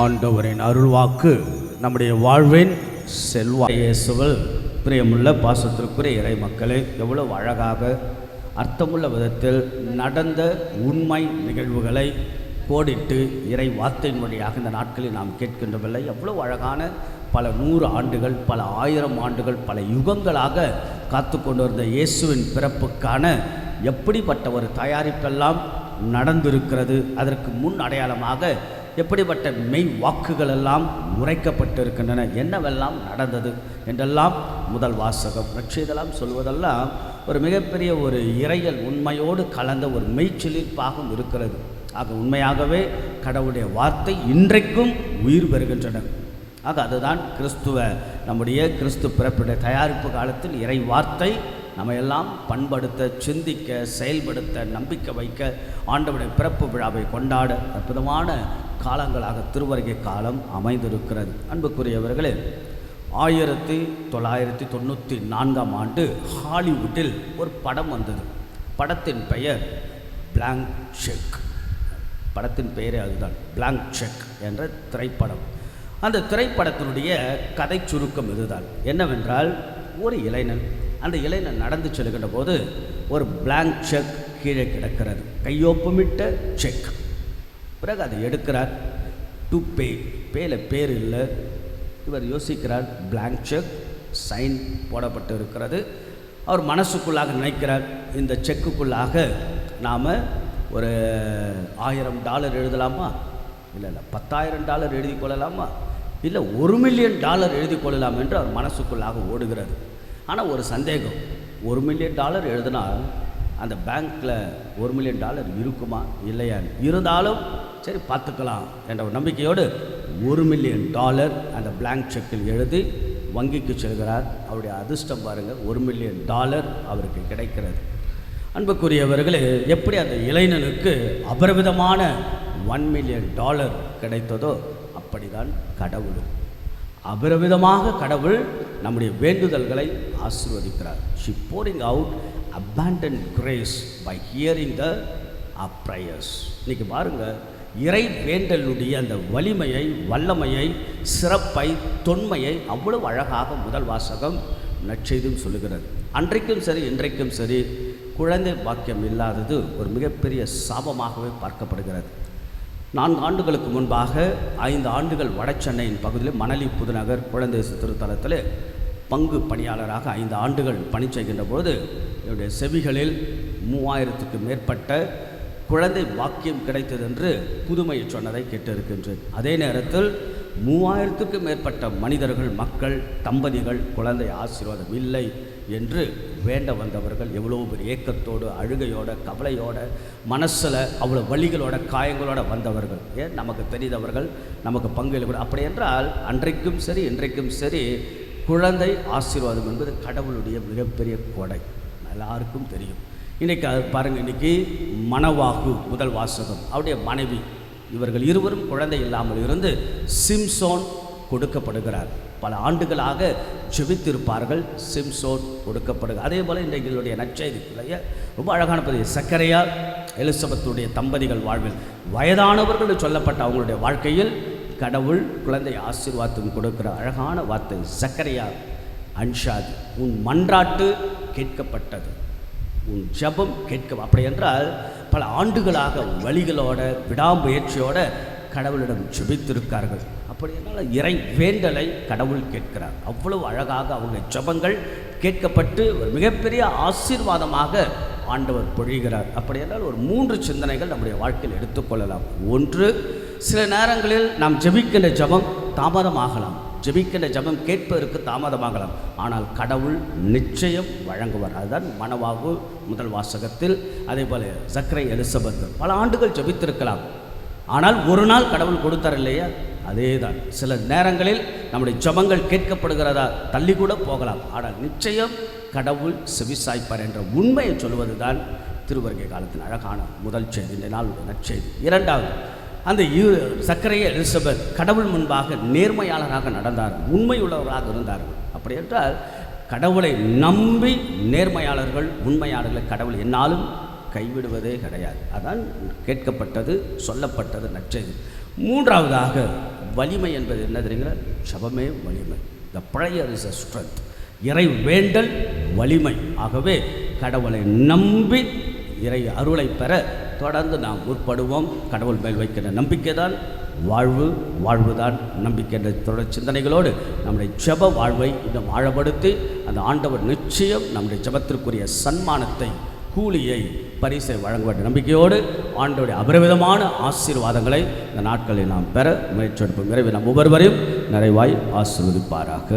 ஆண்டவரின் அருள்வாக்கு நம்முடைய வாழ்வின் செல்வா இயேசுவல் பிரியமுள்ள பாசத்திற்குரிய இறை மக்களே எவ்வளவு அழகாக அர்த்தமுள்ள விதத்தில் நடந்த உண்மை நிகழ்வுகளை கோடிட்டு இறை வார்த்தையின் வழியாக இந்த நாட்களில் நாம் கேட்கின்றவில்லை. எவ்வளவு அழகான பல நூறு ஆண்டுகள் பல ஆயிரம் ஆண்டுகள் பல யுகங்களாக காத்து கொண்டிருந்த இயேசுவின் பிறப்புக்கான எப்படிப்பட்ட ஒரு தயாரிப்பெல்லாம் நடந்திருக்கிறது. அதற்கு முன் அடையாளமாக எப்படிப்பட்ட மெய் வாக்குகள் எல்லாம் உரைக்கப்பட்டிருக்கின்றன என்னவெல்லாம் நடந்தது என்றெல்லாம் முதல் வாசகம் இதெல்லாம் சொல்வதெல்லாம் ஒரு மிகப்பெரிய ஒரு இறையல் உண்மையோடு கலந்த ஒரு மெய்ச்சிலிர்ப்பாகவும் இருக்கிறது. ஆக உண்மையாகவே கடவுளுடைய வார்த்தை இன்றைக்கும் உயிர் பெறுகின்றன. ஆக அதுதான் கிறிஸ்துவ நம்முடைய கிறிஸ்து பிறப்புடைய தயாரிப்பு காலத்தில் இறை வார்த்தை நம்ம எல்லாம் பண்படுத்த சிந்திக்க செயல்படுத்த நம்பிக்கை வைக்க ஆண்டவருடைய பிறப்பு விழாவை கொண்டாட அற்புதமான காலங்களாக திருவருகை காலம் அமைந்திருக்கிறது. அன்புக்குரியவர்களே ஆயிரத்தி தொள்ளாயிரத்தி தொண்ணூற்றி நான்காம் ஆண்டு ஹாலிவுட்டில் ஒரு படம் வந்தது. படத்தின் பெயர் பிளாங்க் செக் படத்தின் பெயரே அதுதான் பிளாங்க் செக் என்ற திரைப்படம். அந்த திரைப்படத்தினுடைய கதை சுருக்கம் இதுதான். என்னவென்றால் ஒரு இளைஞன் அந்த இலையில் நடந்து செல்கின்ற போது ஒரு பிளாங்க் செக் கீழே கிடக்கிறது. கையொப்பமிட்ட செக் பிறகு அதை எடுக்கிறார். டு பே பேல பேர் இல்லை. இவர் யோசிக்கிறார். பிளாங்க் செக் சைன் போடப்பட்டு இருக்கிறது அவர் மனசுக்குள்ளாக நினைக்கிறார். இந்த செக்குக்குள்ளாக நாம் ஒரு ஆயிரம் டாலர் எழுதலாமா? இல்லை இல்லை பத்தாயிரம் டாலர் எழுதி கொள்ளலாமா? இல்லை ஒரு மில்லியன் டாலர் எழுதி கொள்ளலாம் என்று அவர் மனசுக்குள்ளாக ஓடுகிறது. ஆனால் ஒரு சந்தேகம். ஒரு மில்லியன் டாலர் எழுதினால் அந்த பேங்க்கில் ஒரு மில்லியன் டாலர் இருக்குமா? இல்லையா? இருந்தாலும் சரி பார்த்துக்கலாம் என்ற ஒரு நம்பிக்கையோடு ஒரு மில்லியன் டாலர் அந்த பிளாங்க் செக்கில் எழுதி வங்கிக்கு செல்கிறார். அவருடைய அதிர்ஷ்டம் பாருங்கள் ஒரு மில்லியன் டாலர் அவருக்கு கிடைக்கிறது. அன்புக்குரியவர்களே எப்படி அந்த இளைஞனுக்கு அபரிவிதமான ஒன் மில்லியன் டாலர் கிடைத்ததோ அப்படிதான் கடவுளும். அபரிவிதமாக கடவுள் நம்முடைய வேண்டுதல்களை ஆசீர்வதிக்கிறார். She pouring out abundant grace by hearing the prayers இன்றைக்கி இன்னைக்கு பாருங்கள் இறை வேண்டலுடைய அந்த வலிமையை வல்லமையை சிறப்பை தொன்மையை அவ்வளவு அழகாக முதல் வாசகம் நற்செய்தும் சொல்லுகிறது. அன்றைக்கும் சரி இன்றைக்கும் சரி குழந்தை பாக்கியம் இல்லாதது ஒரு மிகப்பெரிய சாபமாகவே பார்க்கப்படுகிறது. நான்கு ஆண்டுகளுக்கு முன்பாக ஐந்து ஆண்டுகள் வடசென்னையின் பகுதியில் மணலி புதுநகர் குழந்தை திருத்தலத்தில் பங்கு பணியாளராக ஐந்து ஆண்டுகள் பணி செய்கின்ற பொழுது என்னுடைய செவிகளில் மூவாயிரத்துக்கு மேற்பட்ட குழந்தை வாக்கியம் கிடைத்தது என்று புதுமையை சொன்னதை கேட்டிருக்கின்றேன். அதே நேரத்தில் மூவாயிரத்துக்கு மேற்பட்ட மனிதர்கள் மக்கள் தம்பதிகள் குழந்தை ஆசீர்வாதம் இல்லை என்று வேண்ட வந்தவர்கள் எவ்வளோ பெரிய ஏக்கத்தோடு அழுகையோட கவலையோட மனசில் அவ்வளோ வழிகளோட காயங்களோட வந்தவர்கள். ஏன்? நமக்கு தெரிந்தவர்கள் நமக்கு பங்கு கூட அப்படி என்றால் அன்றைக்கும் சரி இன்றைக்கும் சரி குழந்தை ஆசீர்வாதம் என்பது கடவுளுடைய மிகப்பெரிய கொடை. எல்லாருக்கும் தெரியும். இன்றைக்கி அது பாருங்கள் இன்றைக்கி மணவாகு முதல் வாசகம். அவருடைய மனைவி இவர்கள் இருவரும் குழந்தை இல்லாமல் இருந்து சிம்சோன் கொடுக்கப்படுகிறார். பல ஆண்டுகளாக ஜெபித்திருப்பார்கள் சிம்சோன் கொடுக்கப்படுகிறது அதே போல் இன்றைக்கு இதனுடைய நற்செய்தி ரொம்ப அழகான பதிவு. சக்கரையார் எலிசபத்துடைய தம்பதிகள் வாழ்வில் வயதானவர்கள் சொல்லப்பட்ட அவங்களுடைய வாழ்க்கையில் கடவுள் குழந்தை ஆசீர்வாதம் கொடுக்கிற அழகான வார்த்தை சக்கரையா அன்ஷாத் உன் மன்றாட்டு கேட்கப்பட்டது. உன் ஜெபம் கேட்க அப்படி என்றால் பல ஆண்டுகளாக வழிகளோட விடாமுயற்சியோட கடவுளிடம் ஜபித்திருக்கார்கள் அப்படி என்றால் இறை வேண்டலை கடவுள் கேட்கிறார். அவ்வளவு அழகாக அவங்க ஜெபங்கள் கேட்கப்பட்டு ஒரு மிகப்பெரிய ஆசீர்வாதமாக ஆண்டவர் பொழிகிறார். அப்படி என்றால் ஒரு மூன்று சிந்தனைகள் நம்முடைய வாழ்க்கையில் எடுத்துக்கொள்ளலாம். ஒன்று சில நேரங்களில் நாம் ஜெபிக்கின்ற ஜெபம் தாமதமாகலாம். ஜெபிக்கின்ற ஜெபம் கேட்பதற்கு தாமதமாகலாம். ஆனால் கடவுள் நிச்சயம் வழங்குவார். அதுதான் மனவாகு முதல் வாசகத்தில் அதே போல சக்கரை எலிசபெத் பல ஆண்டுகள் ஜெபித்திருக்கலாம். ஆனால் ஒரு நாள் கடவுள் கொடுத்தார் இல்லையா அதே தான் சில நேரங்களில் நம்முடைய ஜபங்கள் கேட்கப்படுகிறதா தள்ளி கூட போகலாம். ஆனால் நிச்சயம் கடவுள் செவிசாய்ப்பார் என்ற உண்மையை சொல்வது தான் திருவருகை காலத்தின் அழகான முதல் செய்தி இந்த நாள் நற்செய்தி. இரண்டாவது அந்த இரு சக்கரைய எலிசபெத் கடவுள் முன்பாக நேர்மையாளராக நடந்தார் உண்மையுள்ளவராக இருந்தார்கள் அப்படி என்றால் கடவுளை நம்பி நேர்மையாளர்கள் உண்மையாளர்களை கடவுள் என்னாலும் கைவிடுவதே கிடையாது. அதான் கேட்கப்பட்டது சொல்லப்பட்டது நற்செய்தி. மூன்றாவதாக வலிமை என்பது என்ன தெரியுங்களா? சபமே வலிமை. The prayer is a strength இறை வேண்டல் வலிமை. ஆகவே கடவுளை நம்பி இறை அருளை பெற தொடர்ந்து நாம் முற்படுவோம். கடவுள் மேல் வைக்கிற நம்பிக்கை தான் வாழ்வு வாழ்வுதான் நம்பிக்கை என்ற தொடர் சிந்தனைகளோடு நம்முடைய ஜெப வாழ்வை இன்னும் ஆழப்படுத்தி அந்த ஆண்டவர் நிச்சயம் நம்முடைய ஜெபத்திற்குரிய சன்மானத்தை கூலியை பரிசை வழங்க நம்பிக்கையோடு ஆண்டோடைய அபரிவிதமான ஆசீர்வாதங்களை இந்த நாட்களில் நாம் பெற முயற்சி எடுப்போம். விரைவில் நாம் ஒவ்வொருவரையும் நிறைவாய் ஆசீர்வதிப்பாராக.